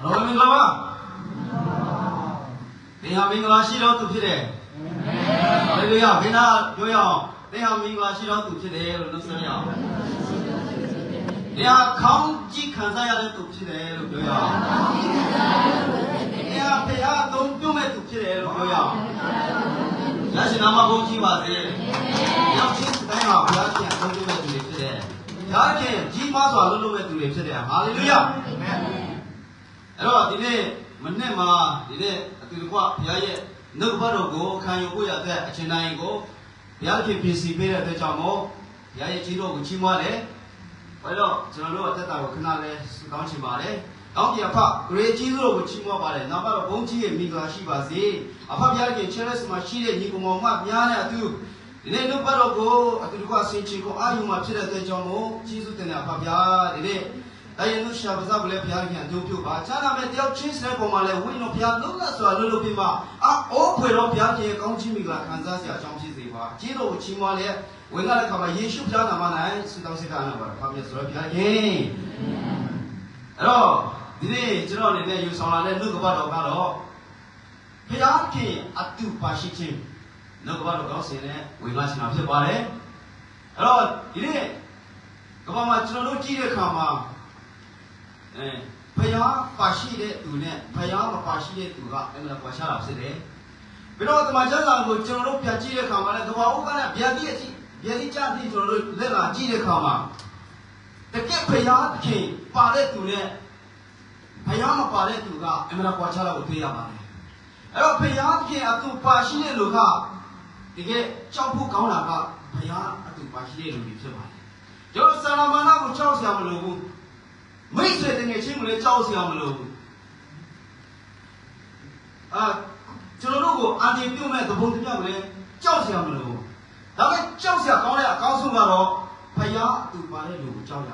အလုံးမင်္ဂလာပါသင်ဟာမင်္ဂလာရှိတော်သူဖြစ်တယ်ဟာလေလုယာဘယ်နာပြောရအောင်သင်ဟာမင်္ဂလာရှိတော်သူဖြစ်တယ်လို့နှုတ်ဆက်ရအောင်သင်ဟာခေါင်းကြည့်ခံစားရတဲ့သူဖြစ်တယ်လို့ပြောရအောင်သင်ဟာဖခင်အသုံးပြုမဲ့သူဖြစ်တယ်လို့ပြောရအောင်ရရှိနာမဘုန်းကြီးပါစေရောက်ချင်းတိုင်းမှာဘုရားရှင်အသုံးပြုမဲ့သူတွေဖြစ်တယ်ဒါခင်ကြီးမားစွာလုပ်လို့မဲ့သူတွေဖြစ်တယ်ဟာလေလုယာအာမင် အဲ့တော့ဒီနေ့မနေ့မှာဒီနေ့အတူတကွဘုရားရဲ့နှုတ်ကပတ်တော်ကိုခံယူဖို့ရတဲ့အချိန်တိုင်းကိုဘုရားခင်ပြင်ဆင်ပေးတဲ့အတွက်ကြောင့်မို့ဘုရားရဲ့ကြီးတော်ကိုချီးမွမ်းတယ်။ဘာလို့ကျွန်တော်တို့အသက်တာကိုခဏလေးဆုတောင်းချင်ပါတယ်။ကောင်းကင်အဖဂရေကြီးတော်ကိုချီးမွမ်းပါတယ်။နောက်တော့ဘုန်းကြီးရဲ့မိဂလာရှိပါစေ။အဖဘုရားခင်ချဲလက်စမှာရှိတဲ့ညီကောင်မောင်မများနဲ့အတူဒီနေ့နှုတ်ကပတ်တော်ကိုအတူတကွဆင်ချင်ကိုအာယုံမှာဖြစ်တဲ့အတွက်ကြောင့်မို့ကြီးစုတင်တဲ့အဖဘုရားဒီနေ့ အဲ့ဒီနုရှာပဇဘလည်းဘုရားခင်အကျိုးပြုပါချမ်းသာမဲ့တယောက်ချင်းစတဲ့ပုံမှာလည်းဝိညာဉ်ဘုရားလုံးလတ်စွာလွတ်လွတ်ပြီးမှအောဖွေတော့ဘုရားခင်ကောင်းချီးမိကခံစားစရာအကြောင်းဖြစ်စေပါကြီးတော်ကိုချီးမွမ်းလျက်ဝင်လာတဲ့ခါမှာယေရှုဘုရားနာမ၌ဆုတောင်းစေတာနာပါဖာပြဆိုတော့ဘုရားခင်အဲ့တော့ဒီနေ့ကျွန်တော်အနေနဲ့ယူဆောင်လာတဲ့နှုတ်ကပတ်တော်ကတော့ဘုရားခင်အတူပါရှိခြင်းနှုတ်ကပတ်တော်ကောင်းစင်တဲ့ဝင်လာခြင်းဖြစ်ပါတယ်အဲ့တော့ဒီနေ့ကမ္ဘာမှာကျွန်တော်တို့ကြည့်တဲ့အခါမှာ အဲဖယားပါရှိတဲ့သူနဲ့ဖယားမပါရှိတဲ့သူကအမှန်ကွာခြားတာဖြစ်တယ်။ပြီးတော့တမန်ကျမ်းစာကိုကျွန်တော်တို့ပြန်ကြည့်တဲ့အခါမှာလည်းသဘာဝကနဲ့ဗျာတိအကြည့်ဗျာတိကြပြီးကျွန်တော်တို့လက်လာကြည့်တဲ့အခါမှာတကယ်ဖယားသခင်ပါတဲ့သူနဲ့ဖယားမပါတဲ့သူကအမှန်ကွာခြားတာကိုသိရပါတယ်။အဲ့တော့ဖယားသခင်အတူပါရှိတဲ့လူကတကယ်ကြောက်ဖို့ကောင်းတာကဖယားအတူပါရှိတဲ့လူတွေဖြစ်ပါတယ်။ကျွန်တော်ဆာလမန်နာကိုကြောက်စရာမလိုဘူး။ မိတ်ဆွေတငယ်ချင်းကိုလည်းကြောက်စရာမလိုဘူးအာကျွန်တော်တို့ကိုအာတင်ပြုတ်မဲ့သဘုံတပြောက်လည်းကြောက်စရာမလိုဘူးဒါပေမဲ့ကြောက်စရာကောင်းတဲ့အကောင်းဆုံးကတော့ဖယားအတူပါတဲ့လူကိုကြောက်ရ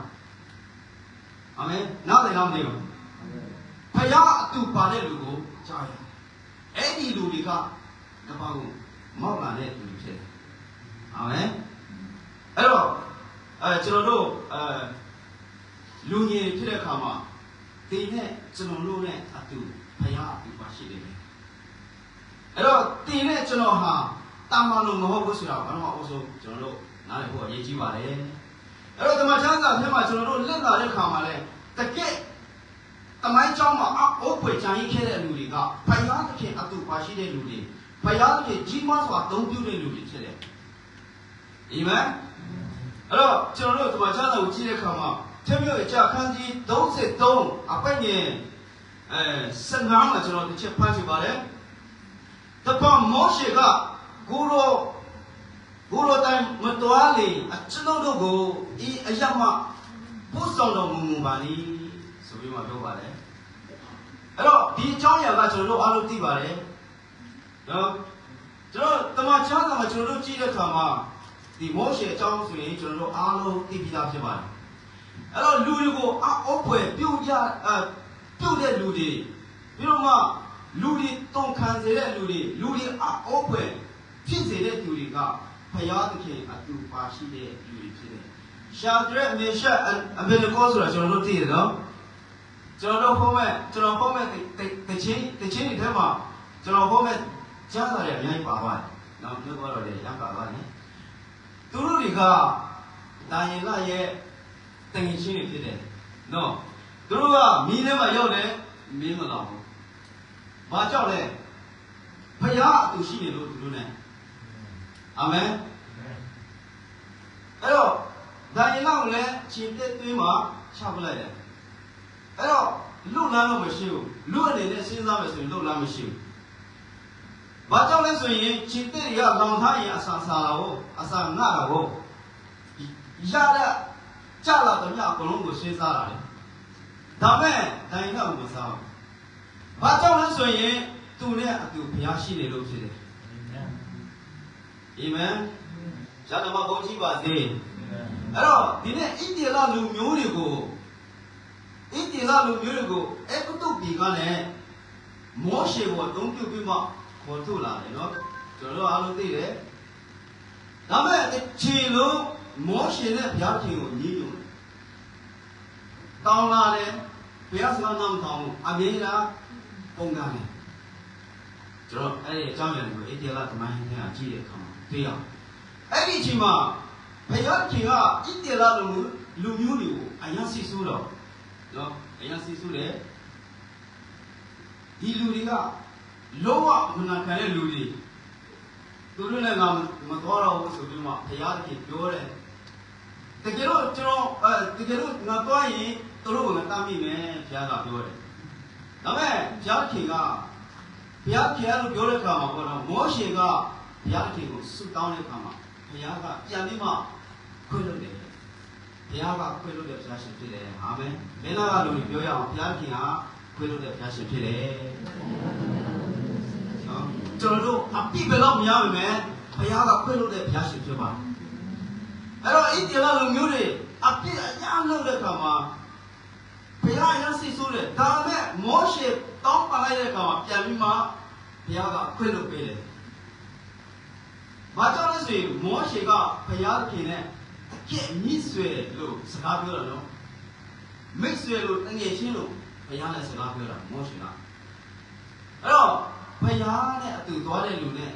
အာမင်နောက်တယ်နောက်မနေဘူးဖယားအတူပါတဲ့လူကိုကြောက်ရအဲ့ဒီလူတွေကကပောက်မောက်လာတဲ့လူတွေဖြစ်တယ်အာမင်အဲ့တော့အဲကျွန်တော်တို့အဲ လူငယ်ဖြစ်တဲ့အခါမှာဒီနဲ့ကျွန်တော်တို့နဲ့အတူဘုရားအတူပါရှိတယ်အဲ့တော့ဒီနဲ့ကျွန်တော်ဟာတာမန်လို့မဟုတ်ဘူးဆိုတာဘာလို့မဟုတ်ဆိုကျွန်တော်တို့နားလည်ဖို့အရေးကြီးပါတယ်အဲ့တော့ဓမ္မချမ်းသာထဲမှာကျွန်တော်တို့လက်လာတဲ့အခါမှာလဲတကယ်တမိုင်းကြောင်းမှာအိုးပွေချန်ကြီးခဲ့တဲ့လူတွေကဘုရားသခင်အတူပါရှိတဲ့လူတွေဘုရားသခင်ကြီးမားစွာအသုံးပြုတဲ့လူတွေဖြစ်တယ်အာမင်အဲ့တော့ကျွန်တော်တို့ဓမ္မချမ်းသာကိုကြည့်တဲ့အခါမှာ ထမျိုးအကြခန်းကြီး33အပိုက်ငယ်အဲ15မှာကျွန်တော်တစ်ချက်ဖတ်ပြပါတယ်။တပတ်မောရှေကဂူရောဂူရောတိုင်းမတော်လေအကျွန်ုပ်တို့ကိုဤအရမပို့ဆောင်တော်မူမူပါလိဆိုပြီးမှပြောပါတယ်။အဲ့တော့ဒီအကြောင်းအရာကကျွန်တော်တို့အားလုံးသိပါတယ်။နော်ကျွန်တော်တမန်ချမ်းသာမှာကျွန်တော်တို့ကြည့်တဲ့အခါမှာဒီမောရှေအကြောင်းဆိုရင်ကျွန်တော်တို့အားလုံးသိပြီးသားဖြစ်ပါတယ်။ အဲ့တော့လူတွေကိုအအဖွယ်ပြုတ်ကြအပြုတ်တဲ့လူတွေပြီးတော့မှလူတွေတုံခံစေတဲ့လူတွေလူတွေအအဖွယ်ဖြစ်စေတဲ့လူတွေကဖယားသခင်အတူပါရှိတဲ့လူတွေဖြစ်တယ်။ရှာဒရက်မေရှက်အမေနကောဆိုတာကျွန်တော်တို့သိရနော်။ကျွန်တော်တို့ဟောမဲ့ကျွန်တော်ဟောမဲ့တချင်းတချင်းတွေထဲမှာကျွန်တော်ဟောမဲ့ကြားစာတွေအများကြီးပါပါတယ်။နောက်ပြောတော့လည်းရပါပါတယ်။သူတို့တွေကတာရင်လာရဲ့ တငင်ချင်းတွေဖြစ်တယ်နော်သူတို့ကမီးထဲမှာရောက်တယ်မင်းမလာဘူးဘာကြောက်လဲဖယားအတူရှိနေလို့သူတို့ ਨੇ အာမင်အဲ့တော့ဒါရင်လောက်လည်းရှင်ပြည့်သွင်းမှာချပလိုက်တယ်အဲ့တော့လွတ်လန်းလို့မရှိဘူးလွတ်အနေနဲ့စဉ်းစားမယ်ဆိုရင်လွတ်လန်းမရှိဘူးဘာကြောင့်လဲဆိုရင်ရှင်ပြည့်တွေကလောင်ထားရင်အဆာဆာလာဖို့အဆာငှတာဖို့ရတဲ့ ကြလာတော့ညအကုန်လုံးကိုရှင်းစားတာလေဒါမဲ့ဒိုင်နောက်မစားဘူးဘာကြောင့်လဲဆိုရင်သူနဲ့အတူဘုရားရှိနေလို့ဖြစ်တယ်အာမင်ဇာတမဘုန်းကြီးပါစေအဲ့တော့ဒီနေ့ဣတိလလူမျိုးတွေကိုဣတိလလူမျိုးတွေကိုအကုတုပီကလည်းမောရှေကိုအသုံးပြုပြီးမှခေါ်ထုတ်လာတယ်နော်ကျွန်တော်တို့အားလုံးသိတယ်ဒါမဲ့ခြေလုံးမောရှေနဲ့ဘုရားခင်ကိုညီးညွတ် တောင်းလာတယ်ဘုရားစကားနားမထောင်ဘူးအမြဲတမ်းပုံကံတယ်ကျွန်တော်အဲ့ဒီအကြောင်းအရာကိုအေဒီလာသမိုင်းနဲ့ကြည့်တဲ့အခါမှာတွေ့ရအောင်အဲ့ဒီအချိန်မှာဘုရားခင်ကဣတေလာလူလူမျိုးတွေကိုအယံစီဆိုးတော့နော်အယံစီဆိုးတယ်ဒီလူတွေကလုံးဝမနာခံတဲ့လူတွေသူတို့လည်းငါမတော်တော့ဘူးဆိုပြီးမှဘုရားခင်ပြောတယ်တကယ်တော့ကျွန်တော်အဲတကယ်တော့ငါသွားရင် သူတို့ကငါတားမိမယ်ဘုရားကပြောတယ်ဒါပေမဲ့ဘုရားခင်ကဘုရားခင်လို့ပြောတဲ့အခါမှာပေါ့နော်မောရှေကဘုရားခင်ကိုဆုတောင်းတဲ့အခါမှာဘုရားကပြန်ပြီးမှခွင့်လွှတ်တယ်ဘုရားကခွင့်လွှတ်တဲ့ဘုရားရှင်ဖြစ်တယ်အာမင်မင်းသားကလူတွေပြောရအောင်ဘုရားခင်ကခွင့်လွှတ်တဲ့ဘုရားရှင်ဖြစ်တယ်နော်ကျွန်တော်တို့အပြစ်ပဲတော့မရပါမယ်ဘုရားကခွင့်လွှတ်တဲ့ဘုရားရှင်ဖြစ်ပါတယ်အဲ့တော့ဣတိလလူမျိုးတွေအပြစ်အများလုပ်တဲ့အခါမှာ ဘုရားရရှိဆိုးတယ်ဒါပေမဲ့မောရှေတောင်းပန်လိုက်တဲ့အခါမှာပြန်ပြီးမှဘုရားကခွင့်လွှတ်ပေးတယ်။ဘာကြောင့်လဲဆိုရင်မောရှေကဘုရားခင်နဲ့အကျင့်မြင့်ဆွေလို့စကားပြောတာနော်။မိတ်ဆွေလို့တငယ်ချင်းလို့ဘုရားနဲ့စကားပြောတာမောရှေက။အဲ့တော့ဘုရားနဲ့အတူသွားတဲ့လူနဲ့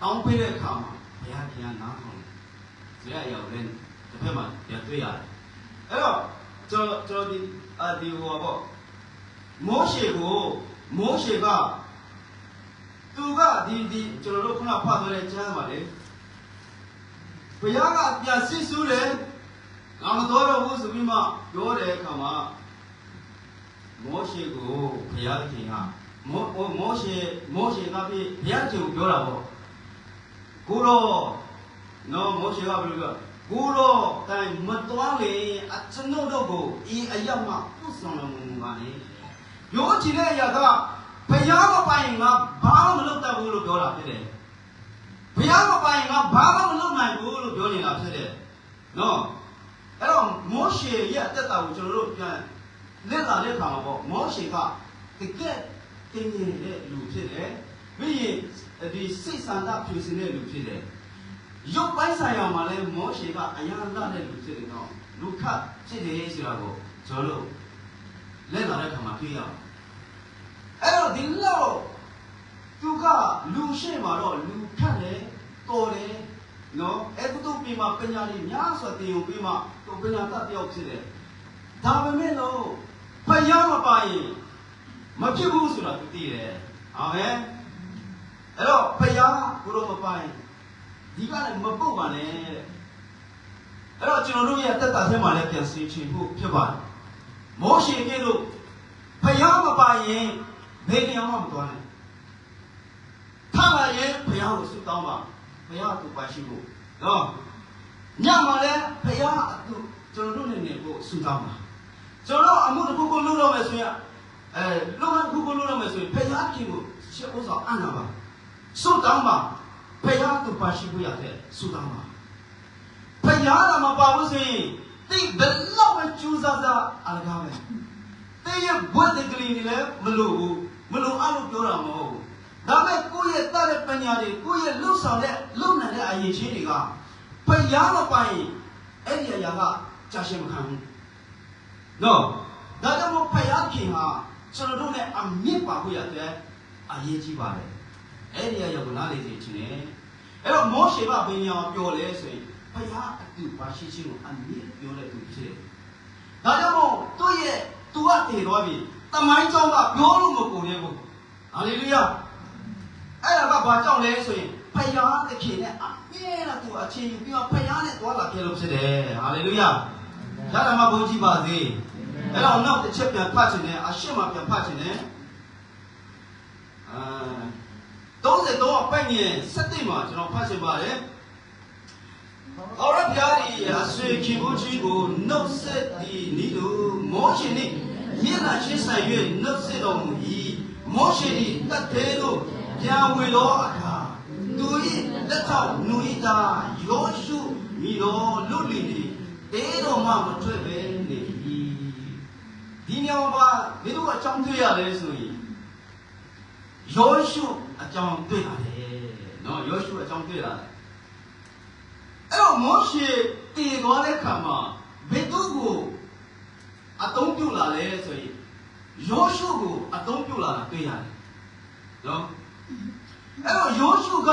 တောင်းပေးတဲ့အခါမှာဘုရားခင်ကနားထောင်တယ်။ဇေယျရောက်တဲ့တစ်ဖက်မှာပြန်တွေ့ရတယ်။အဲ့တော့ ကျွန်တော်ကျွန်တော်ဒီအဒီဟောပေါ့မောရှေကိုမောရှေကသူကဒီဒီကျွန်တော်တို့ခုနဖတ်သွားတဲ့ကျမ်းပါလေဘုရားကပြန်ဆစ်ဆူးတယ်ငါမတော်တော့ဘူးဆိုပြီးမှပြောတဲ့အခါမှာမောရှေကိုဘုရားသခင်ကမောမောရှေမောရှေကပြဘုရားကျုံပြောတာပေါ့ကိုတော့နော်မောရှေကဘယ်လိုပြော ကိုတော့တိုင်မတော်လေအကျွန်ုပ်တို့ကိုဤအယမပုဆောင်တော်မူပါလေပြောချင်တဲ့အရာကဘုရားမပိုင်ငါဘာမှမလုပ်တတ်ဘူးလို့ပြောတာဖြစ်တယ်ဘုရားမပိုင်ငါဘာမှမလုပ်နိုင်ဘူးလို့ပြောနေတာဖြစ်တယ်နော်အဲ့တော့မောရှေရဲ့အသက်တာကိုကျွန်တော်တို့ပြန်လက်လာတဲ့အခါမှာပေါ့မောရှေကတကယ်တင်းကျင်တဲ့လူဖြစ်တယ်ပြီးရင်ဒီစိတ်ဆန္ဒဖြူစင်တဲ့လူဖြစ်တယ် ရုပ်ပိုင်းဆိုင်ရာမှာလည်းမောရှေကအရာလာတဲ့လူဖြစ်တယ်နော်လူခတ်ဖြစ်တယ်ဆိုတာကိုကျွန်တော်တို့လက်လာတဲ့အခါမှာတွေ့ရအောင်အဲ့တော့ဒီလောက်သူကလူရှိမှတော့လူခတ်တယ်တော်တယ်နော်အဲ့ကုတုပြင်မှာပညာလေးများစွာသင်ယူပြီးမှသူပညာတတ်တယောက်ဖြစ်တယ်ဒါပေမဲ့လို့ဖယားမပါရင်မဖြစ်ဘူးဆိုတာသူသိတယ်အာမင်အဲ့တော့ဖယားဘုရောမပါရင် ဒီကလည်းမပုတ်ပါနဲ့တဲ့အဲ့တော့ကျွန်တော်တို့ရဲ့တက်တာထဲမှာလည်းပြန်ဆင်ခြင်ဖို့ဖြစ်ပါတယ်မောရှေပြည့်လို့ဖယားမပါရင်ဘယ်တရားမှမတော်နဲ့ထလာရင်ဘုရားကိုဆုတောင်းပါဘုရားသူပါရှိဖို့နော်ညမှာလည်းဘုရားသူကျွန်တော်တို့နေနေကိုဆုတောင်းပါကျွန်တော်အမှုတစ်ခုခုလုပ်တော့မယ်ဆိုရင်အဲလုပ်ငန်းတစ်ခုခုလုပ်တော့မယ်ဆိုရင်ဘုရားခင်ကိုရှေ့ဥစွာအံ့နာပါဆုတောင်းပါ ဘုရားသူပါရှိဖို့ရတဲ့ဆုတောင်းပါဘုရားကမပါဘူးဆိုရင်တိဘယ်လောက်ပဲကြိုးစားစားအလကားပဲတဲ့ရဲ့ဘွဲ့တဲ့ကလေးတွေလည်းမလို့ဘူးမလို့အလို့ပြောတာမဟုတ်ဘူးဒါမဲ့ကိုယ့်ရဲ့တတ်တဲ့ပညာတွေကိုယ့်ရဲ့လှုပ်ဆောင်တဲ့လုံနိုင်တဲ့အရေးချင်းတွေကဖျားမပိုင်အဲ့ဒီအရာကကြာရှည်မခံဘူးနော်ဒါကြောင့်မို့ဖျားခင်ဟာကျွန်တော်တို့နဲ့အမြင့်ပါဖို့ရတဲ့အရေးကြီးပါတယ်အဲ့ဒီအရာကိုနားလေစေချင်တယ် အဲ့တော့မောရှေကဘယ်နေရာပြောလဲဆိုရင်ဖျားအတူပါရှိခြင်းကိုအမြင့်ပြောတဲ့သူဖြစ်တယ်ဒါကြောင့်မို့သူ့ရဲ့သူကတည်သွားပြီတမိုင်းကြောင့်ကပြောလို့မကုန်သေးဘူးဟာလေလုယာအဲ့ဒါကဘာကြောင့်လဲဆိုရင်ဖယားသခင်နဲ့အမြဲတမ်းသူအချင်းယူပြီးတော့ဖယားနဲ့သွားလာခဲ့လို့ဖြစ်တယ်ဟာလေလုယာရတာမှဘုန်းကြီးပါစေအဲ့တော့နောက်တစ်ချက်ပြန်ဖတ်ခြင်းနဲ့အရှင်းမှပြန်ဖတ်ခြင်းနဲ့အာ 33အပိုက်ငယ်7မှာကျွန်တော်ဖတ်ချင်ပါတယ်အော်ရဖျားဒီအဆွေခင်ဘူးကြီးကိုနှုတ်ဆက်ဒီနီလိုမောရှင်နှင့်မျက်နှာချင်းဆိုင်၍နှုတ်ဆက်တော်မူ၏မောရှင်၏တတ်သေးသောပြန်ဝေသောအခါသူ၏လက်ထောက်နူ၏သားယောရှုမိတော်လွတ်လည်နေတေတော်မှမထွက်ပဲနေ၏ဒီညောင်ပါဘယ်လိုအကြောင်းတွေ့ရလဲဆိုရင် ယောရှုအကြောင်းတွေ့လာတယ်နော်ယောရှုအကြောင်းတွေ့လာတယ်အဲ့တော့မောရှေတည်သွားတဲ့ခါမှာဘယ်သူကိုအသုံးပြုလာလဲဆိုရင်ယောရှုကိုအသုံးပြုလာတာတွေ့ရတယ်နော်အဲ့တော့ယောရှုက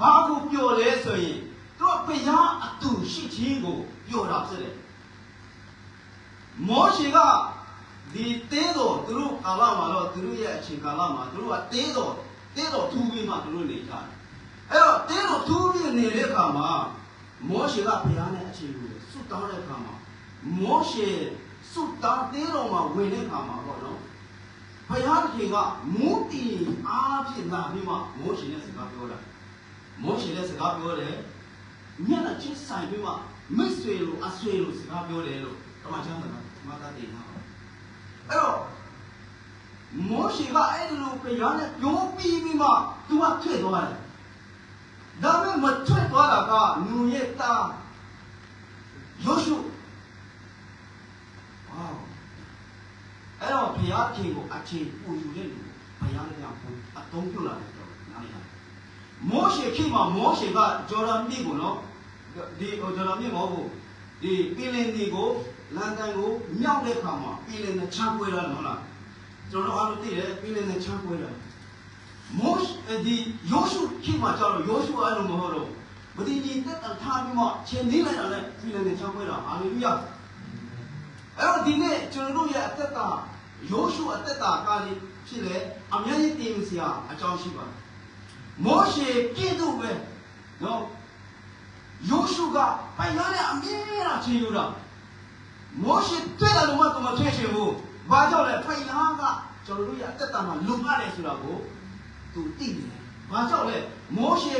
ဘာကိုပြောလဲဆိုရင်သူကဘုရားအတူရှိခြင်းကိုပြောတာဖြစ်တယ်မောရှေက ဒီတဲတော်သူတို့ကာလမှာတော့သူတို့ရဲ့အချိန်ကာလမှာသူတို့ကတဲတော်တဲတော်ထူပြီးမှသူတို့နေကြတယ်အဲ့တော့တဲတော်ထူပြီးနေတဲ့အခါမှာမောရှေကဘုရားနဲ့အချိန်ကိုဆွတ်တောင်းတဲ့အခါမှာမောရှေဆွတ်တောင်းတဲတော်မှာဝင်တဲ့အခါမှာပေါ့နော်ဘုရားခင်ကမူးတီအားဖြင့်လာပြီးမှမောရှေနဲ့စကားပြောတာမောရှေနဲ့စကားပြောတယ်မျက်နှာချင်းဆိုင်ပြီးမှမိတ်ဆွေလိုအဆွေလိုစကားပြောတယ်လို့တမန်ကျမ်းကမသာတင်တာ အဲ့တော့မောရှေကအဲ့ဒီလိုဘုရားနဲ့ပြောပြီးပြီးမှသူကထွက်သွားတယ်ဒါပေမဲ့မထွက်သွားတာကနူရဲ့သားယောရှုဝေါအဲ့တော့ဘုရားခင်ကိုအခြေပူယူတဲ့လူဘုရားလည်းပြန်ပူအသုံးပြုလာတယ်တော့နားလည်လားမောရှေခေတ်မှာမောရှေကဂျော်ဒန်မြစ်ကိုနော်ဒီဂျော်ဒန်မြစ်မဟုတ်ဘူးဒီပင်လင်ဒီကို လန်ဒန်ကိုမြောက်တဲ့ခါမှာပင်လင်နဲ့ချမ်းပွဲလာတယ်ဟုတ်လားကျွန်တော်အားလုံးသိတယ်ပင်လင်နဲ့ချမ်းပွဲလာမောရှဒီယောရှုခေတ်မှာကျတော့ယောရှုအဲ့လိုမဟုတ်တော့မတိကြီးတက်တထားပြီးမှခြေနေလိုက်တာနဲ့ပင်လင်နဲ့ချမ်းပွဲလာဟာလေလုယာအဲ့တော့ဒီနေ့ကျွန်တော်တို့ရဲ့အသက်တာယောရှုအသက်တာကားလေးဖြစ်လေအများကြီးတင်စရာအကြောင်းရှိပါတယ်မောရှေပြည့်တို့ပဲနော်ယောရှုကပိုင်ရတဲ့အမြဲတမ်းချေယူတာ မောရှေတွေ့တယ်လို့မှသူမတွေ့ချင်ဘူးဘာကြောင့်လဲပိုင်ရကကျွန်တော်တို့ရဲ့အသက်တာမှာလုံရတယ်ဆိုတာကိုသူသိနေတယ်ဘာကြောင့်လဲမောရှေ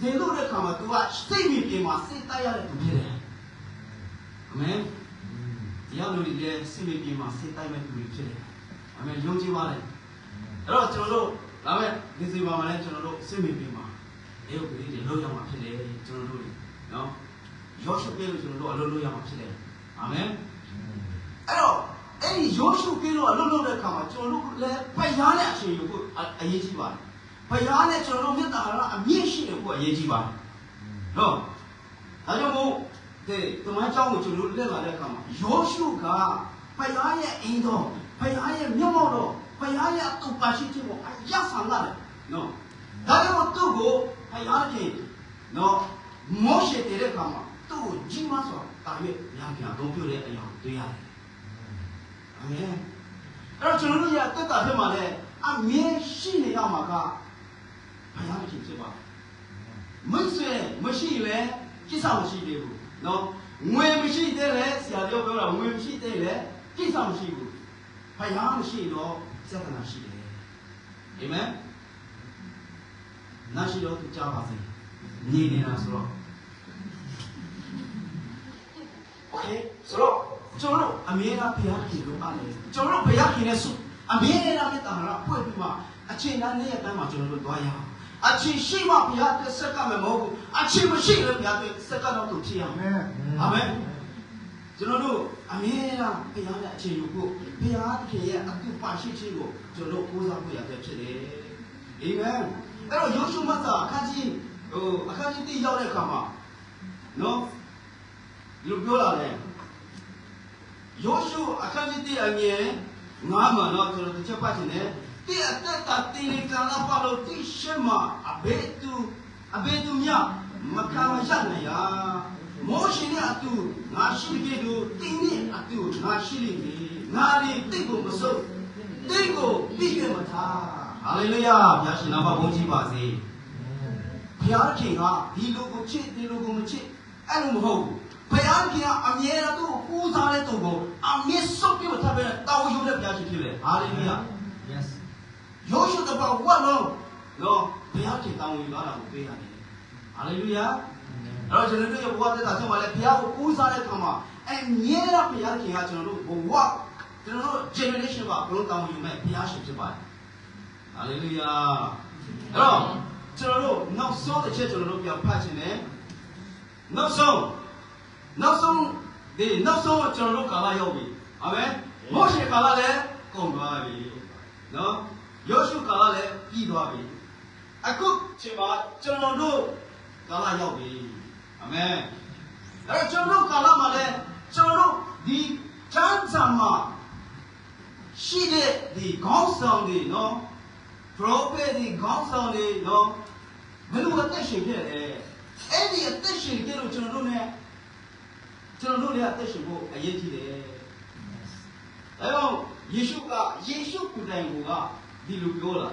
ဒီလိုတဲ့ခါမှာ तू ကစိတ်မြင်ပြင်မှာစိတ်တိုက်ရတဲ့သူဖြစ်တယ်အာမင်တရားလူတွေလည်းစိတ်မြင်ပြင်မှာစိတ်တိုက်မဲ့သူတွေဖြစ်တယ်အာမင်ယုံကြည်ပါလေအဲ့တော့ကျွန်တော်တို့ဒါမဲ့ဒီစီပါမှာလည်းကျွန်တော်တို့စိတ်မြင်ပြင်မှာအေးဟုတ်ကလေးတွေလောက်ရမှာဖြစ်တယ်ကျွန်တော်တို့နော်ယောရှုပြေလို့ကျွန်တော်တို့အလုပ်လုပ်ရမှာဖြစ်တယ် အာမင်အဲ့တော့အဲ့ဒီယောရှုပြီးတော့အလုပ်လုပ်တဲ့အခါမှာကျွန်တော်တို့လည်းဖယားနဲ့အရှင်ယူဖို့အရေးကြီးပါတယ်ဖယားနဲ့ကျွန်တော်တို့မေတ္တာကအမြင့်ရှိတယ်ကိုအရေးကြီးပါတယ်နော်ဒါကြောင့်မို့ဒီတမန်ကျောင်းကိုကျွန်တော်တို့လက်လာတဲ့အခါမှာယောရှုကဖယားရဲ့အင်းတော်ဖယားရဲ့မြတ်မောတော်ဖယားရဲ့အတူပါရှိခြင်းကိုအယက်ဆန်လာတယ်နော်ဒါကြောင့်မို့သူ့ကိုဖယားခင်နော်မောရှေတဲ့အခါမှာသူ့ကိုကြီးမားစွာ တာ၍ညာပြန်သုံးပြတဲ့အရာကိုတွေ့ရတယ်အာမင်အဲ့တော့ကျွန်တော်တို့ရဲ့တက်တာဖြစ်မှာလဲအမြဲရှိနေရမှာကဘုရားခင်ဖြစ်ပါမိတ်ဆွေမရှိလဲကိစ္စမရှိသေးဘူးနော်ငွေမရှိသေးလဲဆရာပြောပြောတာငွေမရှိသေးလဲကိစ္စမရှိဘူးဘုရားမရှိတော့စက်တနာရှိတယ်အာမင်နာရှိတော့သူကြားပါစေနေနေတာဆိုတော့ โอเคဆိုတော့ကျွန်တော်တို့အမြဲတမ်းဘုရားခင်လို့အားလေကျွန်တော်တို့ဘုရားခင်နဲ့ဆုအမြဲတမ်းမေတ္တာရဖွဲ့ပြီးမှအချိန်တိုင်းနေ့ရက်တိုင်းမှာကျွန်တော်တို့သွားရအောင်အချိန်ရှိမှဘုရားတက်ဆက်ကမယ်မဟုတ်ဘူးအချိန်မရှိလည်းဘုရားတက်ဆက်ကတော့သူဖြစ်ရမယ်အာမင်ကျွန်တော်တို့အမြဲတမ်းဘုရားနဲ့အချိန်ယူဖို့ဘုရားခင်ရဲ့အတူပါရှိခြင်းကိုကျွန်တော်တို့ကိုးစားဖို့ရတဲ့ဖြစ်တယ်အာမင်အဲ့တော့ယောရှုမတ်တာအခန်းကြီးဟိုအခန်းကြီးတည်ရောက်တဲ့အခါမှာနော် လူပြောလာတယ်ယောရှုအခန်းကြီးတည်းအမြင်ငါမှတော့ကျွန်တော်တစ်ချက်ပတ်ချင်တယ်တိအသက်တာတိရိကာလာပါလို့တိရှမအဘေတုအဘေတုမြမကမရနိုင်ရမောရှင်နဲ့အတူငါရှိတဲ့လူတင်းနဲ့အတူငါရှိလိမ့်မယ်ငါဒီတိတ်ကိုမစုပ်တိတ်ကိုပြီးရမထားဟာလေလုယာဘုရားရှင်နာမဘုန်းကြီးပါစေဘုရားခင်ကဒီလူကိုချစ်ဒီလူကိုမချစ်အဲ့လိုမဟုတ်ဘူး ဘုရားခင်ကအမြဲတမ်းသူ့ကိုပူဇော်တဲ့သူကိုအမြဲစုပ်ပြီးမထားပဲတောင်းယူတဲ့ဘုရားရှင်ဖြစ်တယ်ဟာလေလုယာ Yes. ယောရှုတပါဝတ်လုံးနော်ဘုရားခင်တောင်းယူလာတာကိုပေးရတယ်ဟာလေလုယာအဲ့တော့ကျွန်တော်တို့ရဲ့ဘဝတက်တာဆုံးပါလေဘုရားကိုပူဇော်တဲ့ခါမှာအမြဲတမ်းဘုရားခင်ကကျွန်တော်တို့ဘဝကျွန်တော်တို့ generation ကဘလို့တောင်းယူမဲ့ဘုရားရှင်ဖြစ်ပါတယ်ဟာလေလုယာအဲ့တော့ကျွန်တော်တို့နောက်ဆုံးတစ်ချက်ကျွန်တော်တို့ပြန်ဖတ်ခြင်းနဲ့နောက်ဆုံး နောက်ဆုံးဒီနောက်ဆုံးကျွန်တော်တို့ကာလရောက်ပြီအာမင်မောရှေကာလလည်းကုန်သွားပြီနော်ယောရှုကာလလည်းပြီးသွားပြီအခုချိန်မှာကျွန်တော်တို့ကာလရောက်ပြီအာမင်အဲ့တော့ကျွန်တော်တို့ကာလမှာလည်းကျွန်တော်တို့ဒီထကျမ်းစာမှာရှိတဲ့ဒီခေါင်းဆောင်တွေနော် prophet ဒီခေါင်းဆောင်တွေနော်ဘယ်လိုအသက်ရှင်ခဲ့လဲအဲ့ဒီအသက်ရှင်ခဲ့လို့ကျွန်တော်တို့ ਨੇ ကျွန်တော်တို့လည်းအသက်ရှင်ဖို့အရေးကြီးတယ်အဲတော့ယေရှုကယေရှုကိုယ်တိုင်ကဒီလိုပြောလာ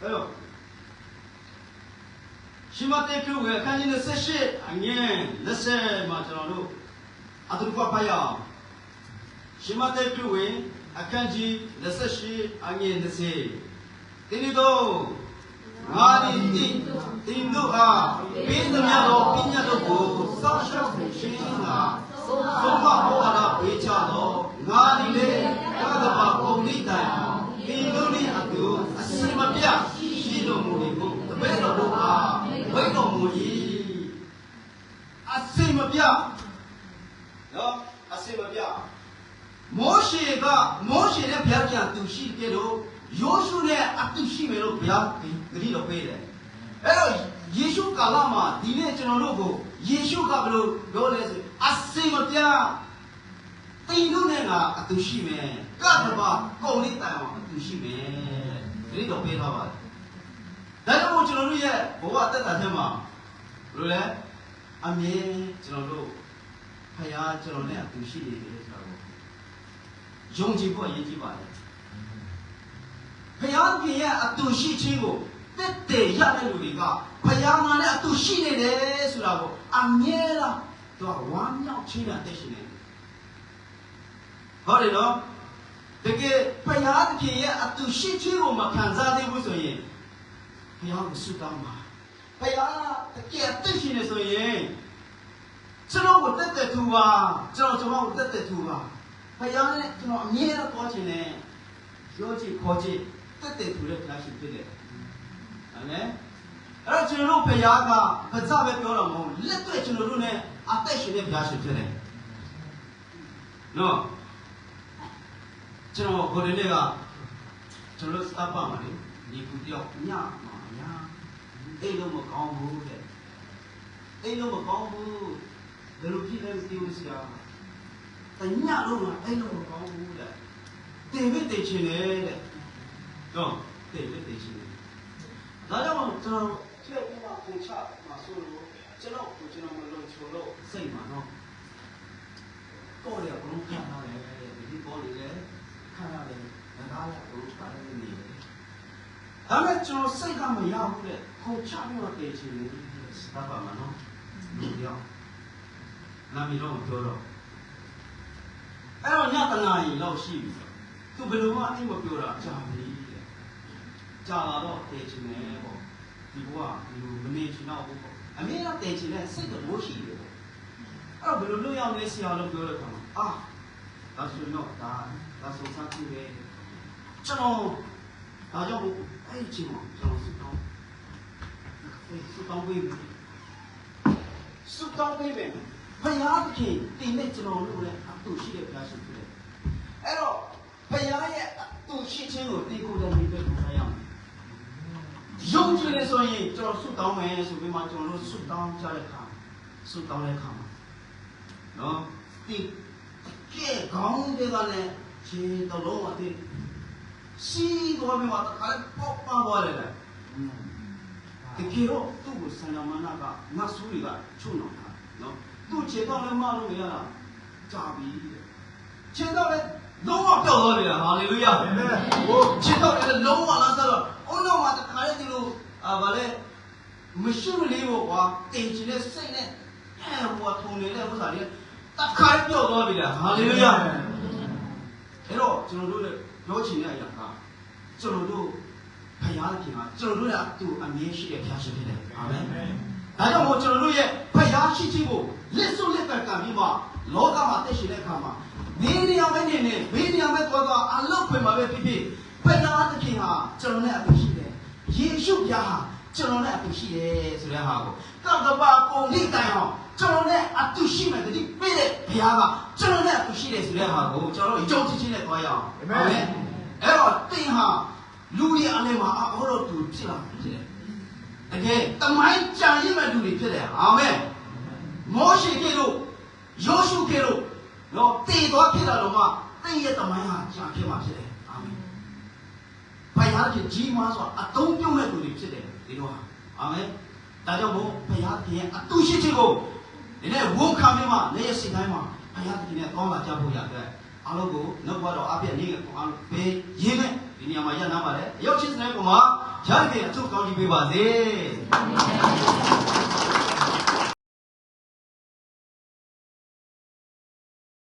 အဲတော့ရှိမတဲ့ပြုရဲ့အခန်းကြီး28အငယ်20မှာကျွန်တော်တို့အတူတူပါရအောင်ရှိမတဲ့ပြုရဲ့အခန်းကြီး28အငယ်20ဒီလိုတော့ ငါဒီတိတင်တို့အားပေးသမျှသောပညာတို့ကိုစောင့်ရှောက်ရှင်းတာသုံးမဟောလာပေးချတော့ငါဒီလေကာသပါပုံလိတိုင်ဒီလိုနည်းအတူအစင်မပြရှိတော်မူသည်ကိုတပည့်တော်တို့အားဝိတ်တော်မူ၏အစင်မပြနော်အစင်မပြမောရှေကမောရှေနဲ့ဘုရားပြန်သူရှိကြလို့ ယောရှုနဲ့အတူရှိမယ်လို့ဘုရားဂတိတော်ပေးတယ်အဲ့တော့ယေရှုကာလမှာဒီနေ့ကျွန်တော်တို့ကိုယေရှုကဘယ်လိုပြောလဲဆိုအစင်မပြတင်လို့နဲ့ငါအတူရှိမယ်ကတ္တပါကုန်လေးတိုင်အောင်အတူရှိမယ်ဂတိတော်ပေးထားပါတယ်ဒါကြောင့်ကျွန်တော်တို့ရဲ့ဘဝတက်တာထဲမှာဘယ်လိုလဲအမြဲကျွန်တော်တို့ဖခင်ကျွန်တော်နဲ့အတူရှိနေတယ်ဆိုတော့ယုံကြည်ဖို့အရေးကြီးပါတယ် ဖခင်ပြင်ရဲ့အတူရှိခြင်းကိုတက်တယ်ရတဲ့လူတွေကဖခင်ကလည်းအတူရှိနေတယ်ဆိုတာကိုအမြဲတမ်းသူကဝမ်းမြောက်ခြင်းနဲ့တက်ရှိနေတယ်ဟုတ်တယ်နော်တကယ်ဖခင်သခင်ရဲ့အတူရှိခြင်းကိုမခံစားသေးဘူးဆိုရင်ဖခင်ကိုဆုတောင်းပါဖခင်တကယ်တက်ရှိနေဆိုရင်ကျွန်တော်ကိုတက်တက်ထူပါကျွန်တော်ကျွန်တော်ကိုတက်တက်ထူပါဖခင်နဲ့ကျွန်တော်အမြဲတမ်းပေါ်ခြင်းနဲ့ရောချစ်ခေါ်ချစ် တက်တက်ထူတဲ့ဖခင်ရှိဖြစ်တယ်။ဟုတ်လဲ။အဲ့တော့ကျွန်တော်တို့ဘုရားကဗဇပဲပြောတော့မဟုတ်လက်တွေ့ကျွန်တော်တို့ ਨੇ အသက်ရှင်တဲ့ဘုရားရှင်ဖြစ်တယ်။နော်ကျွန်တော်ကိုယ်တည်းကကျွန်တော်စတာပါမှာလေဒီကူတယောက်ညမှာညအိတ်လို့မကောင်းဘူးတဲ့အိတ်လို့မကောင်းဘူးဘယ်လိုဖြစ်လဲမသိဘူးဆရာတညလုံးကအိတ်လို့မကောင်းဘူးတဲ့တင်ပြီးတင်ချင်တယ်တဲ့ နော်တင်ပြီးတင်ချင်တယ်ဒါကြောင့်ကျွန်တော်ချက်ဥပပုံချမှာဆိုလို့ကျွန်တော်ကိုကျွန်တော်မလုံချိုလို့စိတ်မှာနော်ကိုယ်ရဘလုံးခံရတယ်ဒီပေါ်လေလေခံရတယ်ငါးရဘလုံးပါတယ်နေတယ်ဒါမဲ့ကျွန်တော်စိတ်ကမရဘူးတဲ့ကိုချပြီးတော့တည်ချင်တယ်စတာပါမနော်လူရောနာမည်တော့ပြောတော့အဲ့တော့ညတနာရီလောက်ရှိပြီသူဘယ်လိုမှအိမ်မပြောတာကြာပြီတဲ့ ကြာလာတော့တည်ချင်တယ်ပေါ့ဒီဘဝဒီလိုမနေချင်တော့ဘူးပေါ့အမေကတည်ချင်တဲ့စိတ်တော့ရှိတယ်ပေါ့အဲ့တော့ဘယ်လိုလုပ်ရမလဲဆရာလို့ပြောတဲ့အခါမှာအာဒါဆိုတော့ဒါဒါဆိုစားကြည့်ပဲကျွန်တော်ဒါကြောင့်အဲ့ဒီချိန်မှာကျွန်တော်စတောင်းစတောင်းပေးပြီစတောင်းပေးပြီဘုရားသခင်တင်တဲ့ကျွန်တော်တို့လည်းအတူရှိတဲ့ဘုရားရှင်ဖြစ်တယ်အဲ့တော့ဘုရားရဲ့အတူရှိခြင်းကိုဒီကိုယ်တိုင်ပြီးပြောရအောင် ယုံကြည်နေဆိုရင်ကျွန်တော်ဆုတောင်းမယ်ဆိုပြီးမှကျွန်တော်တို့ဆုတောင်းကြတဲ့အခါဆုတောင်းတဲ့အခါမှာနော်ဒီကဲခေါင်းတွေကလည်းခြေတလုံးအသေးစီးသွားပြီးမှတခါလေးပေါက်ပါသွားတယ်လေတကယ်တော့သူ့ကိုဆန္ဒမနာကနတ်ဆိုးတွေကချုံအောင်တာနော်သူ့ခြေတော့လည်းမလို့မရတာကြာပြီခြေတော့လည်းလုံးဝပျောက်သွားပြီလားဟာလေလုယာဟိုခြေတော့လည်းလုံးဝလားဆိုတော့အုံတော့မှတခါလေးဒီလို အာဗာလဲမရှိမလေးပေါ့ကွာတင်ချင်တဲ့စိတ်နဲ့အဲဟိုထုံနေတဲ့ဥစ္စာတွေတခါလေးပျောက်သွားပြီလားဟာလေလုယာအဲ့တော့ကျွန်တော်တို့လည်းပြောချင်တဲ့အရာကကျွန်တော်တို့ဖယားခင်ကကျွန်တော်တို့ကအတူအမြဲရှိတဲ့ဖျားရှင်ဖြစ်တယ်အာမင်ဒါကြောင့်မို့ကျွန်တော်တို့ရဲ့ဖယားရှိခြင်းကိုလက်စွပ်လက်ကကံပြီးမှလောကမှာတက်ရှိတဲ့အခါမှာဒီနေရာပဲနေနေဘေးနေရာပဲသွားသွားအလုတ်ခွင်မှာပဲဖြစ်ဖြစ်ဖယားသခင်ဟာကျွန်တော်နဲ့အတူရှိတ ယ်ယေရှုပြားဟာကျွန်တော်နဲ့အတူရှိတယ်ဆိုတဲ့ဟာကိုကတ္တပါပုံလိတိုင်အောင်ကျွန်တော်နဲ့အတူရှိမယ်တတိပြည့်တဲ့ဘုရားကကျွန်တော်နဲ့အတူရှိတယ်ဆိုတဲ့ဟာကိုကျွန်တော်တို့အကျုံးချင်းချင်းနဲ့သွားရအောင်အာမင်အဲ့တော့တင်ဟာလူတွေအလည်းမှာအော်တော့သူဖြစ်လာဖြစ်တယ်တကယ်တမိုင်းကြံရစ်မဲ့လူတွေဖြစ်တယ်အာမင်မောရှိကေလို့ယောရှုကေလို့ဘနော်တည်သွားဖြစ်လာတော့မှတင့်ရဲ့တမိုင်းဟာကြာဖြစ်မှာဖြစ်တယ်အာမင်ဘု ရားကြီးကြီးမားစွာအသုံးပြုမဲ့သူတွေဖြစ်တယ်ဒီလိုဟာအာမင်ဒါကြောင့်မို့ဘုရားကြီးရဲ့အတူရှိခြင်းကိုဒီနေ့ဝန်ခံပြီးမှနေ့ရက်စိတ်တိုင်းမှာဘုရားကြီးနဲ့ကောင်းလာကြဖို့ရတဲ့အားလုံးကိုနှုတ်ဘတော်အပြည့်နေ့ကအားလုံးပေးရင်းနဲ့ဒီနေရာမှာရပ်နာပါတယ်အရောက်ချင်းစတဲ့ကောင်မှာရားကြီးအထုကောင်းကြီးပေးပါစေ